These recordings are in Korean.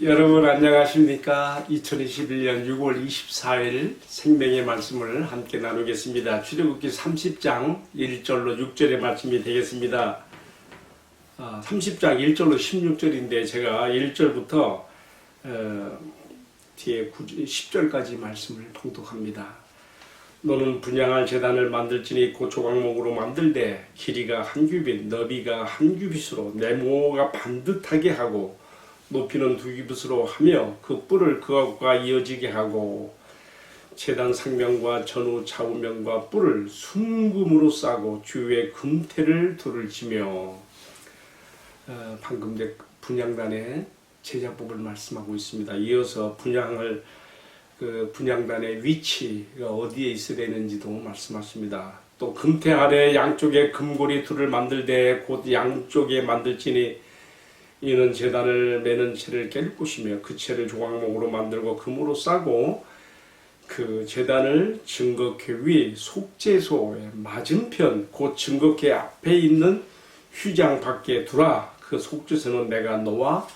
여러분 안녕하십니까? 2021년 6월 24일 생명의 말씀을 함께 나누겠습니다. 출애굽기 30장 1절로 6절의 말씀이 되겠습니다. 아, 30장 1절로 16절인데 제가 1절부터 어, 뒤에 10절까지 말씀을 통독합니다. 너는 분양할 재단을 만들지니 그 조각목으로 만들되 길이가 한 규빗, 너비가 한 규빗으로 네모가 반듯하게 하고 높이는 두 규빗으로 하며 그 뿔을 그것과 이어지게 하고 재단 상면과 전후 좌우면과 뿔을 순금으로 싸고 주위에 금태를 둘을 치며 어, 방금 내 분양단의 제작법을 말씀하고 있습니다. 이어서 분양을 그 분양단의 위치가 어디에 있어야 되는지도 말씀하십니다. 또 금태 아래 양쪽에 금고리 둘을 만들되 곧 양쪽에 만들지니 이는 재단을 매는 채를 깰 것이며 그 채를 조각목으로 만들고 금으로 싸고 그 재단을 증거궤 위 속죄소의 맞은편 곧 증거궤 앞에 있는 휘장 밖에 두라 그 속죄소는 내가 너와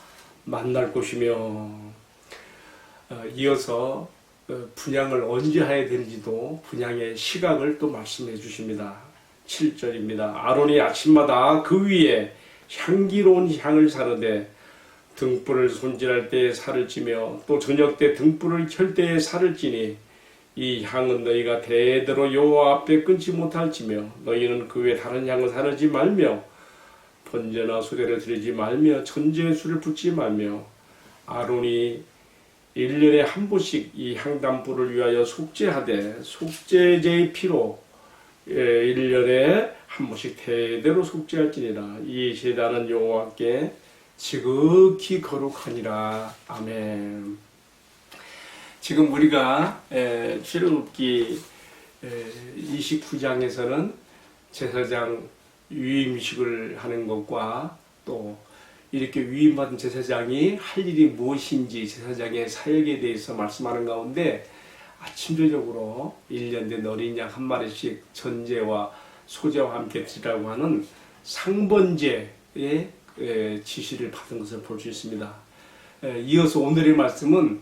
만날 것이며 어, 이어서 어, 분양을 언제 해야 되는지도 분양의 시각을 또 말씀해 주십니다. 7절입니다. 아론이 아침마다 그 위에 향기로운 향을 사르되 등불을 손질할 때에 살을 찌며 또 저녁 때 등불을 켤 때에 살을 찌니 이 향은 너희가 대대로 여호와 앞에 끊지 못할지며 너희는 그 외 다른 향을 사르지 말며 번제나 수레를 드리지 말며 천지의 술을 붓지 말며 아론이 1년에 한 번씩 이 향단불을 위하여 속죄하되 속죄제의 피로 예, 1년에 한 번씩 대대로 속죄할지니라 이 제단은 여호와께 지극히 거룩하니라 아멘. 지금 우리가 에, 출애굽기 29장에서는 제사장 위임식을 하는 것과 또 이렇게 위임받은 제사장이 할 일이 무엇인지 제사장의 사역에 대해서 말씀하는 가운데 아침 저녁으로 1년 된 어린 양 한 마리씩 전제와 소제와 함께 드리라고 하는 상번제의 에, 지시를 받은 것을 볼 수 있습니다. 에, 이어서 오늘의 말씀은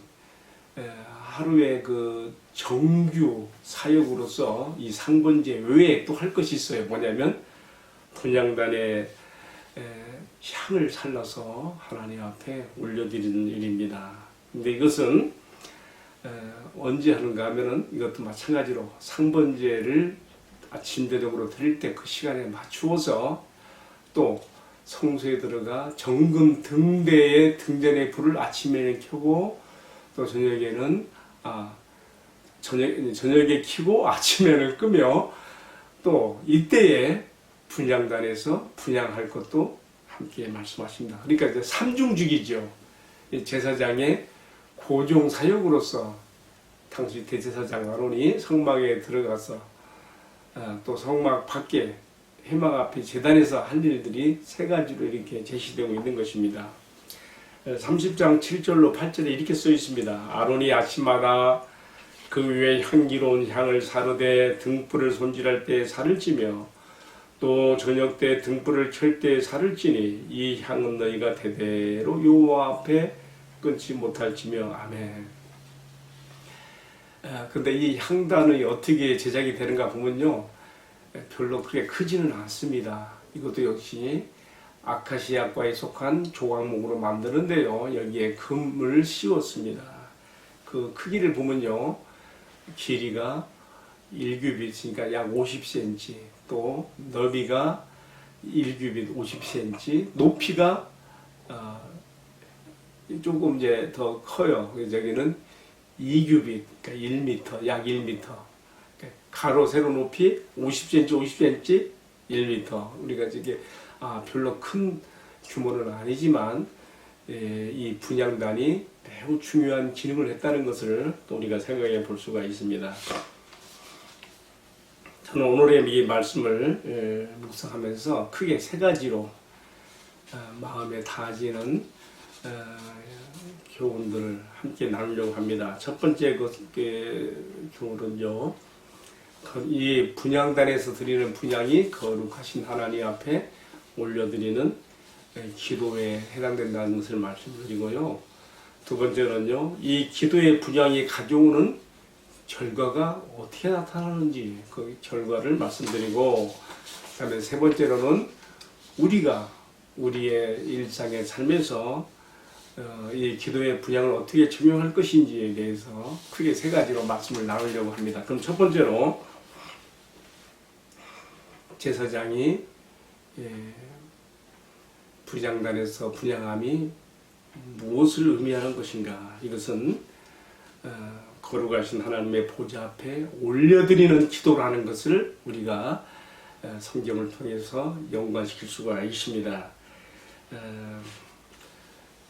에, 하루의 그 정규 사역으로서 이 상번제 외에 또 할 것이 있어요. 뭐냐면 분양단의 에, 향을 살라서 하나님 앞에 올려드리는 일입니다. 근데 이것은 에, 언제 하는가 하면은 이것도 마찬가지로 상번제를 아침 저녁으로 드릴 때 그 시간에 맞추어서 또 성소에 들어가 정금 등대의 등전의 불을 아침에는 켜고 또 저녁에는 아 저녁 저녁에 켜고 아침에는 끄며 또 이때에 분양단에서 분양할 것도 함께 말씀하십니다. 그러니까 이제 삼중직이죠. 이 제사장의 고종 사역으로서 당시 대제사장 아론이 성막에 들어가서 아, 또 성막 밖에 해막 앞에 재단에서 할 일들이 세 가지로 이렇게 제시되고 있는 것입니다. 30장 7절로 8절에 이렇게 써 있습니다. 아론이 아침마다 그 위에 향기로운 향을 사르되 등불을 손질할 때 살을 찌며 또 저녁 때 등불을 켤 때 살을 찌니 이 향은 너희가 대대로 여호와 앞에 끊지 못할지며 아멘. 아, 근데 이 향단이 어떻게 제작이 되는가 보면요. 별로 그렇게 크지는 않습니다. 이것도 역시 아카시아과에 속한 조각목으로 만드는데요. 여기에 금을 씌웠습니다. 그 크기를 보면요. 길이가 1규빗, 그러니까 약 50cm, 또 너비가 1규빗 50cm, 높이가 어, 조금 이제 더 커요. 저기는 2규빗, 그러니까 1m, 약 1m. 가로 세로 높이 50cm, 50cm, 1m. 우리가 이게 아, 별로 큰 규모는 아니지만 예, 이 분양단이 매우 중요한 기능을 했다는 것을 또 우리가 생각해 볼 수가 있습니다. 저는 오늘의 이 말씀을 예, 묵상하면서 크게 세 가지로 어, 마음에 어, 교훈들을 함께 나누려고 합니다. 첫 번째 그, 그 교훈은요. 그이 분양단에서 드리는 분양이 거룩하신 하나님 앞에 올려드리는 기도에 해당된다는 것을 말씀드리고요. 두 번째는요, 이 기도의 분양이 가져오는 결과가 어떻게 나타나는지 그 결과를 말씀드리고, 그다음에 세 번째로는 우리가 우리의 일상의 삶에서 어, 이 기도의 분양을 어떻게 적용할 것인지에 대해서 크게 세 가지로 말씀을 나누려고 합니다. 그럼 첫 번째로 제사장이 예, 분양단에서 분양함이 무엇을 의미하는 것인가? 이것은 어, 거룩하신 하나님의 보좌 앞에 올려드리는 기도라는 것을 우리가 어, 성경을 통해서 연관시킬 수가 있습니다. 어,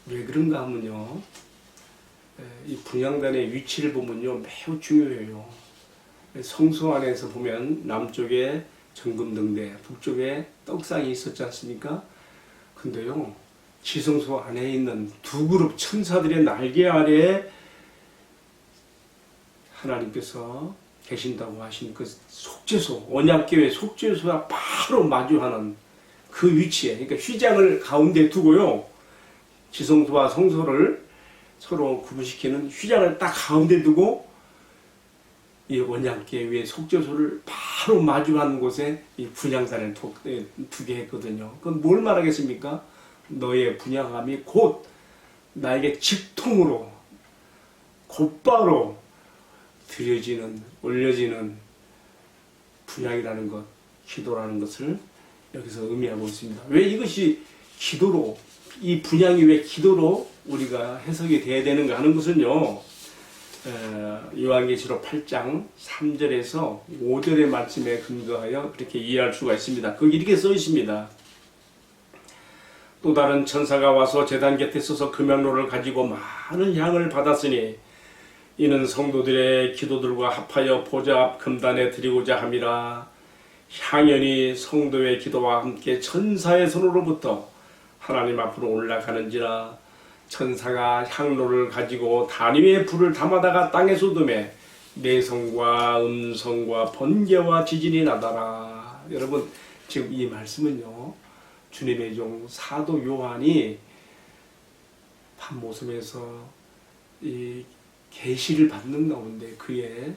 왜 그런가 하면요, 에, 이 분양단의 위치를 보면요 매우 중요해요. 성소 안에서 보면 남쪽에 정금등대, 북쪽에 떡상이 있었지 않습니까? 근데요, 지성소 안에 있는 두 그룹 천사들의 날개 아래에 하나님께서 계신다고 하신 그 속죄소, 언약교회 속죄소와 바로 마주하는 그 위치에, 그러니까 휘장을 가운데 두고요, 지성소와 성소를 서로 구분시키는 휘장을 딱 가운데 두고 이 언약궤의 속죄소를 바로 마주하는 곳에 이 두- 에, 두게 했거든요. 그건 뭘 말하겠습니까? 너의 분양함이 곧 나에게 직통으로 곧바로 드려지는 올려지는 분양이라는 것, 기도라는 것을 여기서 의미하고 있습니다. 왜 이것이 기도로 이 분양이 왜 기도로 우리가 해석이 돼야 되는가 하는 것은요. 에, 요한계시록 8장 3절에서 5절의 말씀에 근거하여 그렇게 이해할 수가 있습니다. 거기 이렇게 써 있습니다. 또 다른 천사가 와서 제단 곁에 서서 금양로를 가지고 많은 향을 받았으니 이는 성도들의 기도들과 합하여 보좌 앞 금단에 드리고자 함이라 향연이 성도의 기도와 함께 천사의 손으로부터 하나님 앞으로 올라가는지라 천사가 향로를 가지고 다리에 불을 담아다가 땅에 쏟음에 내성과 음성과 번개와 지진이 나더라. 여러분 지금 이 말씀은요 주님의 종 사도 요한이 판모섬에서 이 계시를 받는 가운데 그의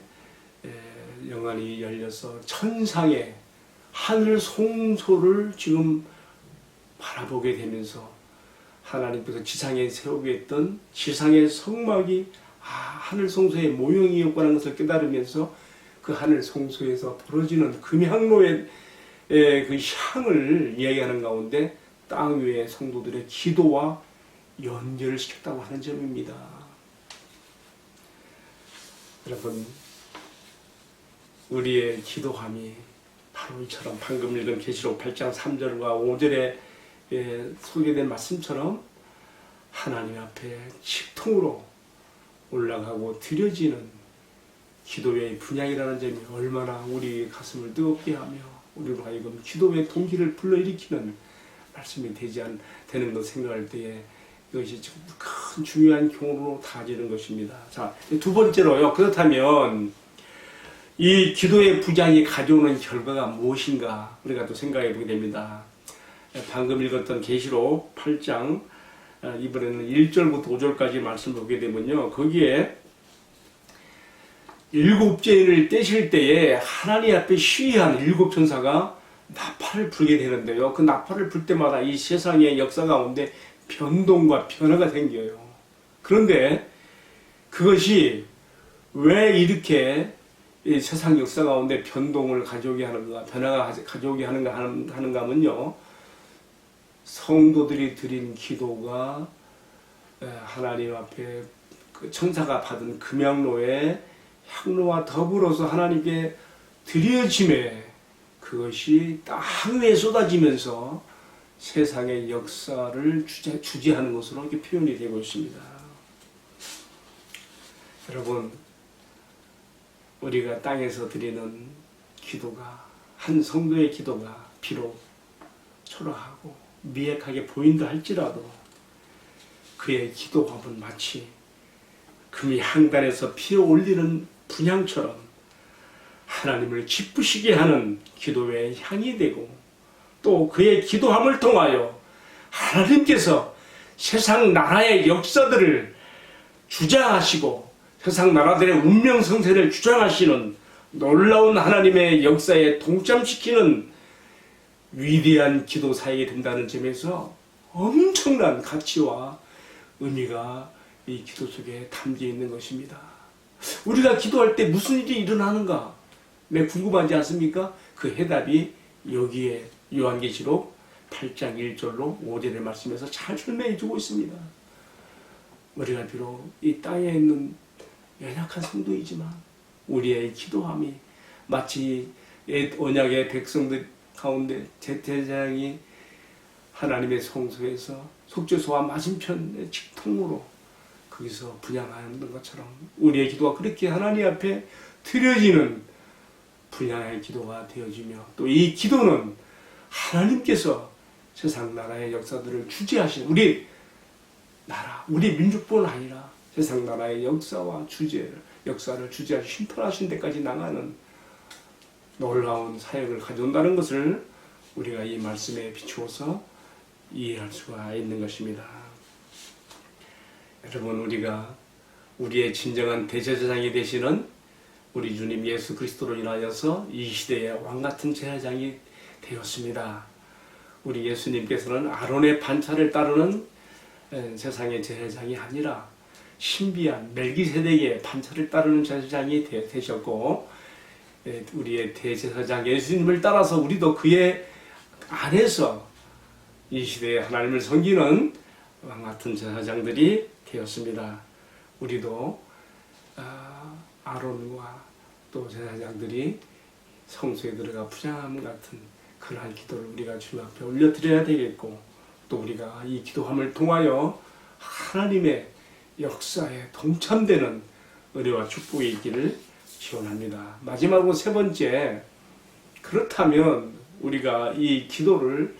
에, 영안이 열려서 천상의 하늘 송소를 지금 바라보게 되면서 하나님께서 지상에 세우겠던 지상의 성막이 아, 하늘 송소의 모형이었다는 것을 깨달으면서 그 하늘 송소에서 벌어지는 금향로의 에, 그 향을 이야기하는 가운데 땅 위의 성도들의 기도와 연결을 시켰다고 하는 점입니다. 여러분, 우리의 기도함이 바로 이처럼 방금 읽은 계시록 8장 3절과 5절에 예, 소개된 말씀처럼 하나님 앞에 직통으로 올라가고 드려지는 기도의 분양이라는 점이 얼마나 우리 가슴을 뜨겁게 하며 우리로 하여금 기도의 동기를 불러일으키는 말씀이 되지 않, 되는 것 생각할 때에 이것이 좀큰 중요한 경우로 다지는 것입니다. 자, 두 번째로요. 그렇다면 이 기도의 부장이 가져오는 결과가 무엇인가 우리가 또 생각해 보게 됩니다. 방금 읽었던 계시록 8장 아, 이번에는 1절부터 5절까지 말씀 보게 되면요. 거기에 일곱 죄인을 떼실 때에 하나님 앞에 시위한 일곱 천사가 나팔을 불게 되는데요. 그 나팔을 불 때마다 이 세상의 역사 가운데 변동과 변화가 생겨요. 그런데 그것이 왜 이렇게 이 세상 역사 가운데 변동을 가져오게 하는가, 변화가 가져오게 하는가 하는- 하는가 하면요. 성도들이 드린 기도가 에, 하나님 앞에 그 천사가 받은 금양로의 향로와 더불어서 하나님께 드려짐에 그것이 땅 위에 쏟아지면서 세상의 역사를 주재, 주재하는 것으로 이렇게 표현이 되고 있습니다. 여러분, 우리가 땅에서 드리는 기도가 한 성도의 기도가 비록 초라하고 미약하게 보인다 할지라도 그의 기도함은 마치 금이 향단에서 피어 올리는 분향처럼 하나님을 기쁘시게 하는 기도의 향이 되고 또 그의 기도함을 통하여 하나님께서 세상 나라의 역사들을 주장하시고 세상 나라들의 운명 성세를 주장하시는 놀라운 하나님의 역사에 동참시키는 위대한 기도 사역이 된다는 점에서 엄청난 가치와 의미가 이 기도 속에 담겨 있는 것입니다. 우리가 기도할 때 무슨 일이 일어나는가? 매 궁금하지 않습니까? 그 해답이 여기에 요한계시록 8장 1절로 5절의 말씀에서 잘 설명해 주고 있습니다. 우리가 비록 이 땅에 있는 연약한 성도이지만 우리의 기도함이 마치 옛 언약의 백성들 가운데 제태장이 하나님의 성소에서 속죄소와 맞은편의 직통으로 거기서 분양하는 것처럼 우리의 기도가 그렇게 하나님 앞에 드려지는 분양의 기도가 되어지며 또 이 기도는 하나님께서 세상 나라의 역사들을 주재하시는 우리 나라, 우리 민족뿐 아니라 세상 나라의 역사와 주제를 역사를 주재하시 심판하신 데까지 나가는 놀라운 사역을 가져온다는 것을 우리가 이 말씀에 비추어서 이해할 수가 있는 것입니다. 여러분 우리가 우리의 진정한 대제사장이 되시는 우리 주님 예수 그리스도로 인하여서 이 시대의 왕 같은 제사장이 되었습니다. 우리 예수님께서는 아론의 반차를 따르는 에, 세상의 제사장이 아니라 신비한 멜기세덱의 반차를 따르는 제사장이 되, 되셨고 에, 우리의 대제사장 예수님을 따라서 우리도 그의 안에서 이 시대에 하나님을 섬기는 왕 같은 제사장들이 되었습니다. 우리도 아, 아론과 또 제사장들이 성소에 들어가 부장함 같은 그러한 기도를 우리가 주님 앞에 올려드려야 되겠고 또 우리가 이 기도함을 통하여 하나님의 역사에 동참되는 은혜와 축복이 있기를 기원합니다. 마지막으로 세 번째 그렇다면 우리가 이 기도를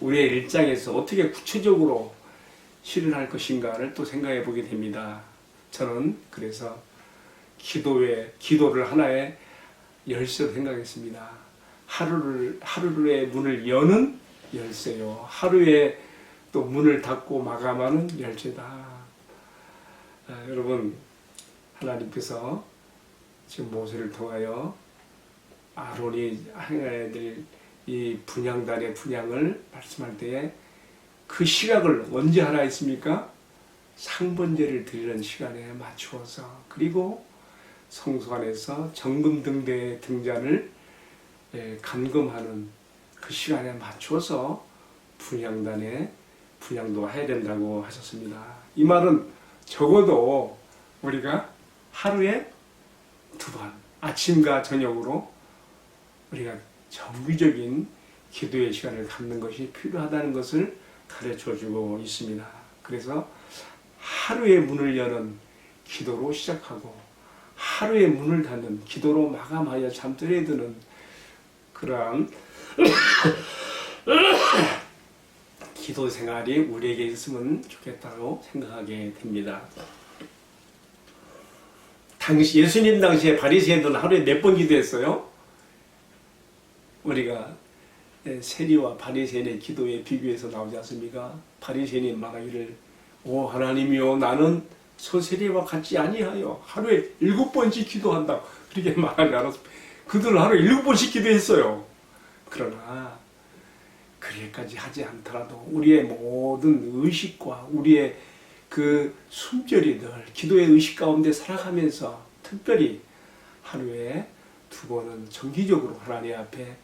우리의 일상에서 어떻게 구체적으로 실현할 것인가를 또 생각해 보게 됩니다. 저는 그래서 기도의 기도를 하나의 열쇠로 생각했습니다. 하루를 하루의 문을 여는 열쇠요. 하루에 또 문을 닫고 마감하는 열쇠다. 아, 여러분 하나님께서 지금 모세를 통하여 아론이 행해야 될이 분양단의 분양을 말씀할 때에 그 시각을 언제 하나 했습니까? 상번제를 드리는 시간에 맞추어서 그리고 성소 안에서 정금 등대의 등잔을 예, 감금하는 그 시간에 맞추어서 분양단에 분양도 해야 된다고 하셨습니다. 이 말은 적어도 우리가 하루에 두 번, 아침과 저녁으로 우리가 정기적인 기도의 시간을 갖는 것이 필요하다는 것을 가르쳐 주고 있습니다. 그래서 하루의 문을 여는 기도로 시작하고 하루의 문을 닫는 기도로 마감하여 잠들에 드는 그러한 기도 생활이 우리에게 있으면 좋겠다고 생각하게 됩니다. 당시 예수님 당시에 바리새인들은 하루에 몇 번 기도했어요? 우리가 세리와 바리새인의 기도에 비교해서 나오지 않습니까? 바리새인이 말하기를 오 하나님이요 나는 소세리와 같지 아니하여 하루에 일곱 번씩 기도한다 그렇게 말하지 않았습니다. 그들은 하루에 일곱 번씩 기도했어요. 그러나 그렇게까지 하지 않더라도 우리의 모든 의식과 우리의 그 숨결이 늘 기도의 의식 가운데 살아가면서 특별히 하루에 두 번은 정기적으로 하나님 앞에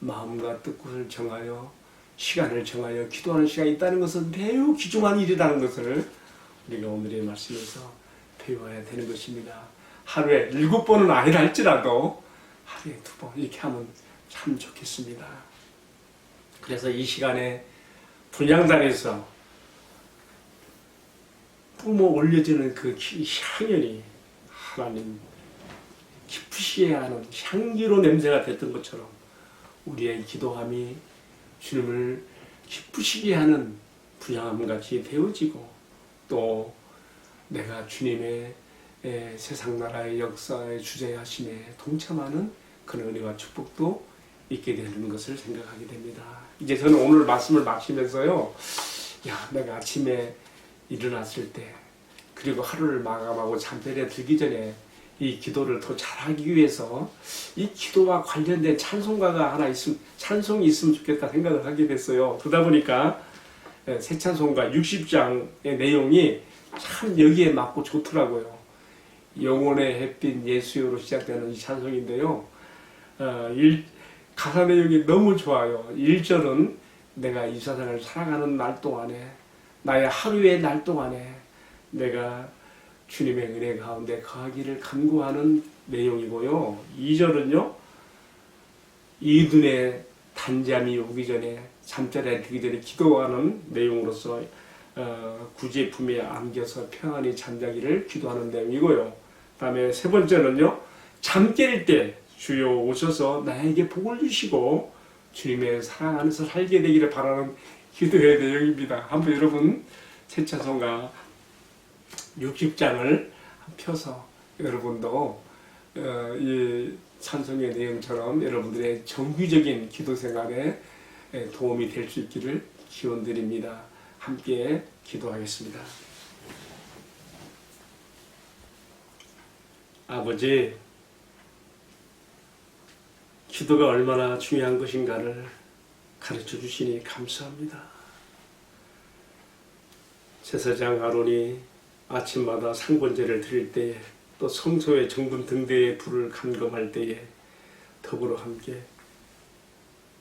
마음과 뜻을 정하여 시간을 정하여 기도하는 시간이 있다는 것은 매우 귀중한 일이라는 것을 우리가 오늘의 말씀에서 배워야 되는 것입니다. 하루에 일곱 번은 아니라 할지라도 하루에 두 번 이렇게 하면 참 좋겠습니다. 그래서 이 시간에 분양단에서 뿜어 올려지는 그 향연이 하나님 기쁘시게 하는 향기로 냄새가 됐던 것처럼 우리의 기도함이 주님을 기쁘시게 하는 분양함 같이 되어지고 또 내가 주님의 에, 세상 나라의 역사의 주제하심에 동참하는 그런 은혜와 축복도 있게 되는 것을 생각하게 됩니다. 이제 저는 오늘 말씀을 마치면서요, 야, 내가 아침에 일어났을 때 그리고 하루를 마감하고 잠자리에 들기 전에 이 기도를 더 잘하기 위해서 이 기도와 관련된 찬송가가 하나 있으면 찬송이 있으면 좋겠다 생각을 하게 됐어요. 그러다 보니까 예, 새 찬송가 60장의 내용이 참 여기에 맞고 좋더라고요. 영혼의 햇빛 예수여로 시작되는 이 찬송인데요. 어, 일, 가사 내용이 너무 좋아요. 1절은 내가 이 세상을 살아가는 날 동안에 나의 하루의 날 동안에 내가 주님의 은혜 가운데 거하기를 간구하는 내용이고요. 2절은요. 이 눈에 단잠이 오기 전에 잠자리에 들기 전에 기도하는 내용으로서 어, 구제품에 안겨서 평안히 잠자기를 기도하는 내용이고요. 다음에 세 번째는요. 잠 깰 때 주여 오셔서 나에게 복을 주시고 주님의 사랑 안에서 살게 되기를 바라는 기도의 내용입니다. 한번 여러분 세차성가 60장을 펴서 여러분도 어, 이 찬송의 내용처럼 여러분들의 정기적인 기도 생활에 에, 도움이 될 수 있기를 기원드립니다. 함께 기도하겠습니다. 아버지, 기도가 얼마나 중요한 것인가를 가르쳐 주시니 감사합니다. 제사장 아론이 아침마다 상번제를 드릴 때에 또 성소의 정분 등대에 불을 감금할 때에 더불어 함께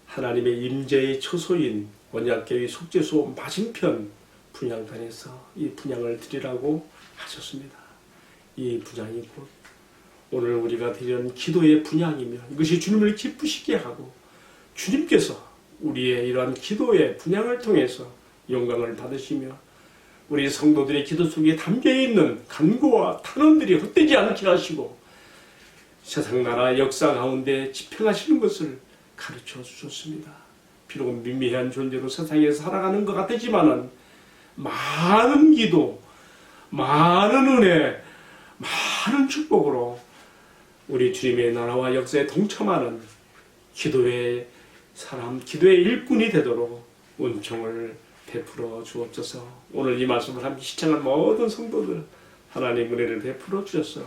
하나님의 임재의 초소인 언약계의 속죄소 맞은편 분양단에서 이 분양을 드리라고 하셨습니다. 이 분양이 곧 오늘 우리가 드리는 기도의 분양이며 이것이 주님을 기쁘시게 하고 주님께서 우리의 이러한 기도의 분양을 통해서 영광을 받으시며 우리 성도들의 기도 속에 담겨 있는 간구와 탄원들이 헛되지 않게 하시고 세상 나라 역사 가운데 집행하시는 것을 가르쳐 주셨습니다. 비록 미미한 존재로 세상에 살아가는 것 같지만은 많은 기도, 많은 은혜, 많은 축복으로 우리 주님의 나라와 역사에 동참하는 기도의 사람, 기도의 일꾼이 되도록 은총을 베풀어 주옵소서. 오늘 이 말씀을 함께 시청한 모든 성도들 하나님 은혜를 베풀어 주셔서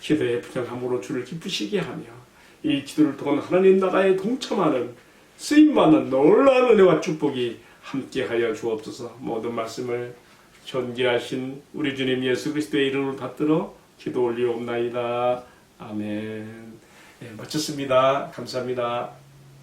기도의 부정함으로 주를 기쁘시게 하며 이 기도를 통한 하나님 나라에 동참하는 쓰임받는 놀라운 은혜와 축복이 함께하여 주옵소서. 모든 말씀을 존귀하신 우리 주님 예수 그리스도의 이름을 받들어 기도 올리옵나이다. 아멘. 네, 마쳤습니다. 감사합니다.